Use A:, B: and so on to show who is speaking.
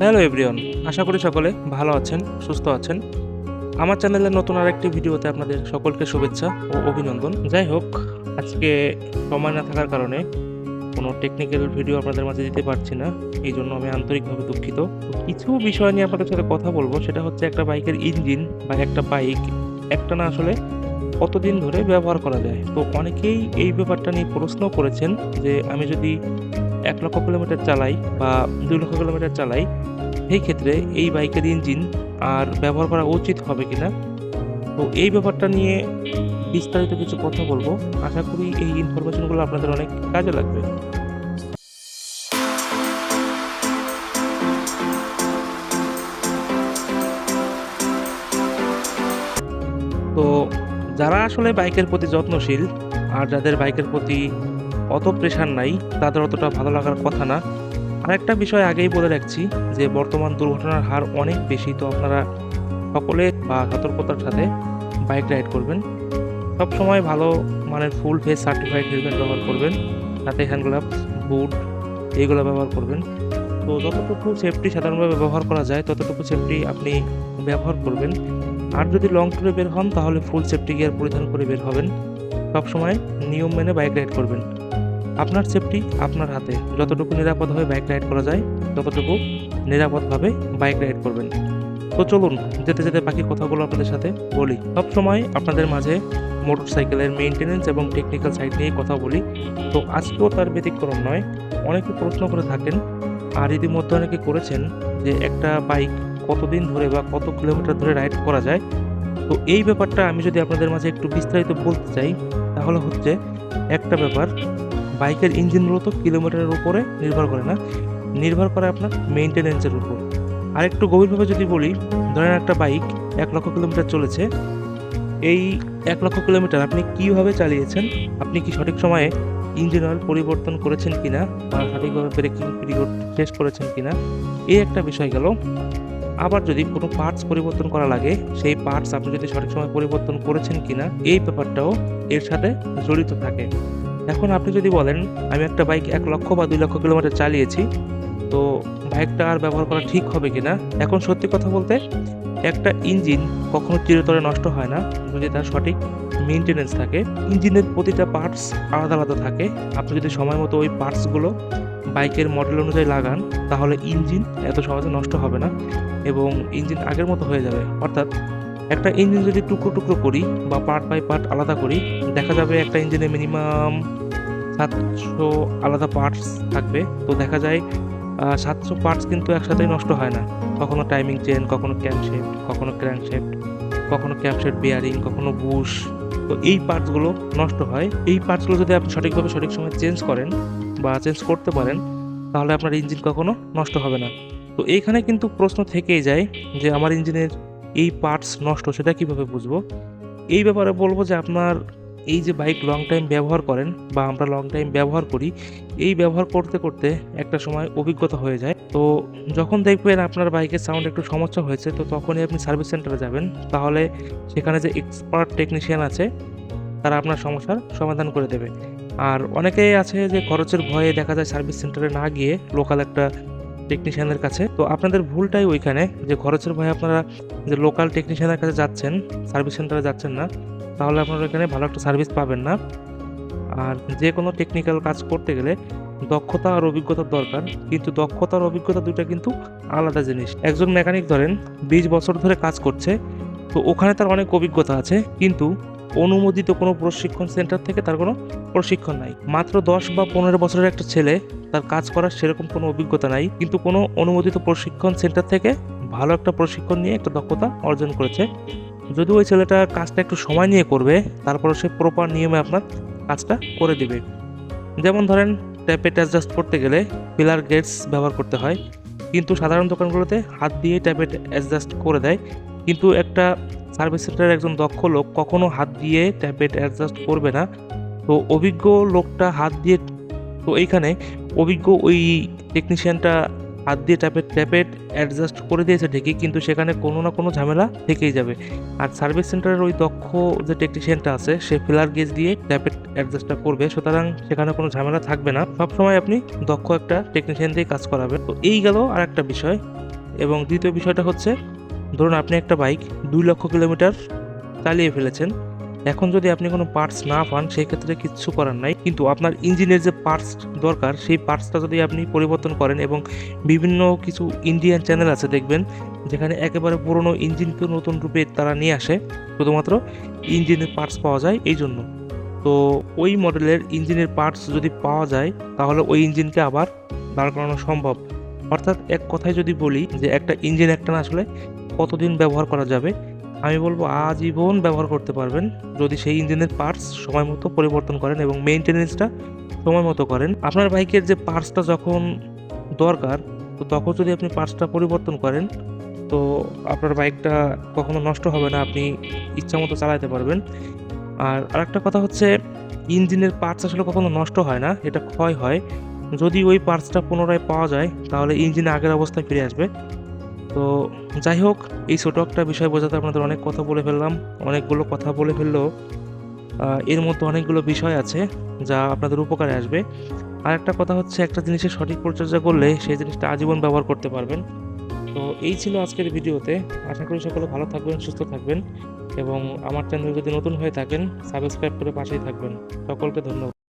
A: Hello everyone, আশা করি সকলে ভালো আছেন, সুস্থ আছেন। আমার চ্যানেলের নতুন আরেকটি ভিডিওতে আপনাদের সকলকে শুভেচ্ছা ও অভিনন্দন। যাই হোক, আজকে সময় না থাকার কারণে কোনো টেকনিক্যাল ভিডিও আপনাদের মাঝে দিতে পারছি না। এই জন্য আমি আন্তরিকভাবে দুঃখিত। কিছু বিষয় নিয়ে আপনাদের সাথে কথা বলব। সেটা হচ্ছে একটা বাইকের ইঞ্জিন বা একটা বাইক একটা না আসলে কতদিন ধরে ব্যবহার করা যায়? তো অনেকেই এই ব্যাপারটা নিয়ে প্রশ্ন করেছেন যে আমি যদি এক লক্ষ কিলোমিটার চালাই বা দুই লক্ষ কিলোমিটার চালাই, সেই ক্ষেত্রে এই বাইকের ইঞ্জিন আর ব্যবহার করা উচিত হবে কিনা? তো এই ব্যাপারটা নিয়ে বিস্তারিত কিছু কথা বলব। আশা করি এই ইনফরমেশনগুলো আপনাদের অনেক কাজে লাগবে। তো যারা আসলে বাইকের প্রতি যত্নশীল আর যাদের বাইকের প্রতি অত প্রেশার নাই, তাদের অতটা ভালো লাগার কথা না। আরেকটা বিষয় আগেই বলে রাখছি যে, বর্তমান দুর্ঘটনার হার অনেক বেশি, তো আপনারা সকলে বা সতর্কতার সাথে বাইক রাইড করবেন। সব সময় ভালো মানের ফুল ফেস সার্টিফাইড হেলমেট ব্যবহার করবেন সাথে হ্যান্ড গ্লাভস বুট এইগুলো ব্যবহার করবেন। তো যতটুকু সেফটি সাধারণভাবে ব্যবহার করা যায়, ততটুকু সেফটি আপনি ব্যবহার করবেন। আর যদি লং ট্যুরে বের হন, তাহলে ফুল সেফটি গিয়ার পরিধান করে বের হবেন। সবসময় নিয়ম মেনে বাইক রাইড করবেন। আপনার সেফটি আপনার হাতে। যতটুকু নিরাপদভাবে বাইক রাইড করা যায়, ততটুকু নিরাপদভাবে বাইক রাইড করবেন। তো চলুন, যেতে যেতে বাকি কথাগুলো আপনাদের সাথে বলি। সব সময় আপনাদের মাঝে মোটর সাইকেলের মেনটেনেন্স এবং টেকনিক্যাল সাইড নিয়ে কথা বলি। তো আজকেও তার ব্যতিক্রম নয়। অনেকে প্রশ্ন করে থাকেন, আর ইতিমধ্যে অনেকে করেছেন যে একটা বাইক কতদিন ধরে বা কত কিলোমিটার ধরে রাইড করা যায়। তো এই ব্যাপারটা আমি যদি আপনাদের মাঝে একটু বিস্তারিত বলতে চাই, তাহলে হচ্ছে একটা ব্যাপার, বাইকের ইঞ্জিন মূলত কিলোমিটারের উপরে নির্ভর করে না, নির্ভর করে আপনার মেনটেনেন্সের উপর। আর একটু গভীরভাবে যদি বলি, ধরেন একটা বাইক এক লক্ষ কিলোমিটার চলেছে, এই এক লক্ষ কিলোমিটার আপনি কীভাবে চালিয়েছেন, আপনি কি সঠিক সময়ে ইঞ্জিন অয়েল পরিবর্তন করেছেন কিনা, বা সঠিকভাবে ব্রেকিং পিরিয়ড শেষ করেছেন কিনা, এই একটা বিষয় গেল। আবার যদি কোনো পার্টস পরিবর্তন করা লাগে, সেই পার্টস আপনি যদি সঠিক সময় পরিবর্তন করেছেন কিনা, এই ব্যাপারটাও এর সাথে জড়িত থাকে। এখন আপনি যদি বলেন, আমি একটা বাইক এক লক্ষ বা দুই লক্ষ কিলোমিটার চালিয়েছি, তো বাইকটা আর ব্যবহার করা ঠিক হবে কিনা? এখন সত্যি কথা বলতে, একটা ইঞ্জিন কখনো চিরতরে নষ্ট হয় না। যদি তার সঠিক মেনটেনেন্স থাকে ইঞ্জিনের প্রতিটা পার্টস আলাদা আলাদা থাকে। আপনি যদি সময় মতো ওই পার্টসগুলো বাইকের মডেল অনুযায়ী লাগান, তাহলে ইঞ্জিন এত সহজে নষ্ট হবে না এবং ইঞ্জিন আগের মতো হয়ে যাবে। অর্থাৎ একটা ইঞ্জিন যদি টুকরো টুকরো করি বা পার্ট বাই পার্ট আলাদা করি, দেখা যাবে একটা ইঞ্জিনে মিনিমাম সাতশো আলাদা পার্টস থাকবে। তো দেখা যায় সাতশো পার্টস কিন্তু একসাথেই নষ্ট হয় না। কখনো টাইমিং চেন কখনো ক্যামশেফট কখনো ক্র্যাঙ্কশেফট কখনো ক্যাপশেট বিয়ারিং কখনো বুশ তো এই পার্টসগুলো নষ্ট হয়। এই পার্টসগুলো যদি আপনি সঠিকভাবে সঠিক সময় চেঞ্জ করেন বা চেঞ্জ করতে পারেন, তাহলে আপনার ইঞ্জিন কখনো নষ্ট হবে না। তো এইখানে কিন্তু প্রশ্ন থেকেই যায় যে আমার ইঞ্জিনের এই পার্টস নষ্ট, সেটা কীভাবে বুঝব? এই ব্যাপারে বলব যে আপনার এই যে বাইক লং টাইম ব্যবহার করেন বা আমরা লং টাইম ব্যবহার করি, এই ব্যবহার করতে করতে একটা সময় অভিজ্ঞতা হয়ে যায়। তো যখন দেখবেন আপনার বাইকের সাউন্ড একটু সমস্যা হয়েছে, তো তখনই আপনি সার্ভিস সেন্টারে যাবেন। তাহলে সেখানে যে এক্সপার্ট টেকনিশিয়ান আছে, তারা আপনার সমস্যার সমাধান করে দেবে। আর অনেকেই আছে যে খরচের ভয়ে দেখা যায় সার্ভিস সেন্টারে না গিয়ে লোকাল একটা টেকনিশিয়ানের কাছে। তো আপনাদের ভুলটাই ওইখানে যে খরচের ভয়ে আপনারা যে লোকাল টেকনিশিয়ানের কাছে যাচ্ছেন সার্ভিস সেন্টারে যাচ্ছেন না, তাহলে আপনারা এখানে ভালো একটা সার্ভিস পাবেন না। আর যে কোনো টেকনিক্যাল কাজ করতে গেলে দক্ষতা আর অভিজ্ঞতার দরকার, কিন্তু দক্ষতা আর অভিজ্ঞতা দুইটা কিন্তু আলাদা জিনিস। একজন মেকানিক ধরেন, বিশ বছর ধরে কাজ করছে, তো ওখানে তার অনেক অভিজ্ঞতা আছে, কিন্তু অনুমোদিত কোনো প্রশিক্ষণ সেন্টার থেকে তার কোনো প্রশিক্ষণ নাই। মাত্র দশ বা পনেরো বছরের একটা ছেলে, তার কাজ করার সেরকম কোনো অভিজ্ঞতা নাই, কিন্তু কোনো অনুমোদিত প্রশিক্ষণ সেন্টার থেকে ভালো একটা প্রশিক্ষণ নিয়ে একটা দক্ষতা অর্জন করেছে। যদি ওই ছেলেটা কাজটা একটু সময় নিয়ে করবে তারপরে সে প্রপার নিয়মে আপনার কাজটা করে দিবে। যেমন ধরেন ট্যাপেট অ্যাডজাস্ট করতে গেলে পিলার গেটস ব্যবহার করতে হয়, কিন্তু সাধারণ দোকানগুলোতে হাত দিয়ে ট্যাপেট অ্যাডজাস্ট করে দেয়। কিন্তু একটা সার্ভিস সেন্টারের একজন দক্ষ লোক কখনো হাত দিয়ে ট্যাপেট অ্যাডজাস্ট করবে না। তো অভিজ্ঞ লোকটা হাত দিয়ে, তো এইখানে অভিজ্ঞ ওই টেকনিশিয়ানটা হাত দিয়ে ট্যাপেট ট্যাপেট অ্যাডজাস্ট করে দিয়েছে ঠিকই, কিন্তু সেখানে কোনো না কোনো ঝামেলা থেকেই যাবে। আর সার্ভিস সেন্টারের ওই দক্ষ যে টেকনিশিয়ানটা আছে, সে ফিলার গেজ দিয়ে ট্যাপেট অ্যাডজাস্টটা করবে, সুতরাং সেখানে কোনো ঝামেলা থাকবে না। সবসময় আপনি দক্ষ একটা টেকনিশিয়ান দিয়ে কাজ করাবেন। তো এই গেল আর একটা বিষয়। এবং দ্বিতীয় বিষয়টা হচ্ছে ধরুন আপনি একটা বাইক দুই লক্ষ কিলোমিটার চালিয়ে ফেলেছেন। এখন যদি আপনি কোনো পার্টস না পান সেই ক্ষেত্রে কিচ্ছু করার নাই। কিন্তু আপনার ইঞ্জিনের যে পার্টস দরকার, সেই পার্টসটা যদি আপনি পরিবর্তন করেন এবং বিভিন্ন কিছু ইন্ডিয়ান চ্যানেল আছে দেখবেন, যেখানে একেবারে পুরনো ইঞ্জিনকে নতুন রূপে তারা নিয়ে আসে, শুধুমাত্র ইঞ্জিনের পার্টস পাওয়া যায় এই জন্য। তো ওই মডেলের ইঞ্জিনের পার্টস যদি পাওয়া যায়, তাহলে ওই ইঞ্জিনকে আবার দাঁড় করানো সম্ভব। অর্থাৎ এক কথায় যদি বলি যে একটা ইঞ্জিন, একটা না আসলে কতদিন ব্যবহার করা যাবে, আমি বলব আজীবন ব্যবহার করতে পারবেন। যদি সেই ইঞ্জিনের পার্টস সময় মতো পরিবর্তন করেন এবং মেনটেনেন্সটা সময় মতো করেন। আপনার বাইকের যে পার্টসটা যখন দরকার, তো তখন যদি আপনি পার্টসটা পরিবর্তন করেন, তো আপনার বাইকটা কখনো নষ্ট হবে না, আপনি ইচ্ছা মতো চালাতে পারবেন। আর আরেকটা কথা হচ্ছে, ইঞ্জিনের পার্টস আসলে কখনো নষ্ট হয় না, এটা ক্ষয় হয়। যদি ওই পার্টসটা পুনরায় পাওয়া যায়, তাহলে ইঞ্জিন আগের অবস্থায় ফিরে আসবে। তো যাই হোক, এই ছোটো একটা বিষয় বোঝাতে আপনাদের অনেক কথা বলে ফেললাম, অনেকগুলো কথা বলে ফেললেও এর মধ্যে অনেকগুলো বিষয় আছে যা আপনাদের উপকারে আসবে। আর একটা কথা হচ্ছে, একটা জিনিসের সঠিক পরিচর্যা করলে সেই জিনিসটা আজীবন ব্যবহার করতে পারবেন। তো এই ছিল আজকের ভিডিওতে। আশা করি সকলে ভালো থাকবেন, সুস্থ থাকবেন এবং আমার চ্যানেল যদি নতুন হয়ে থাকেন সাবস্ক্রাইব করে পাশেই থাকবেন। সকলকে ধন্যবাদ।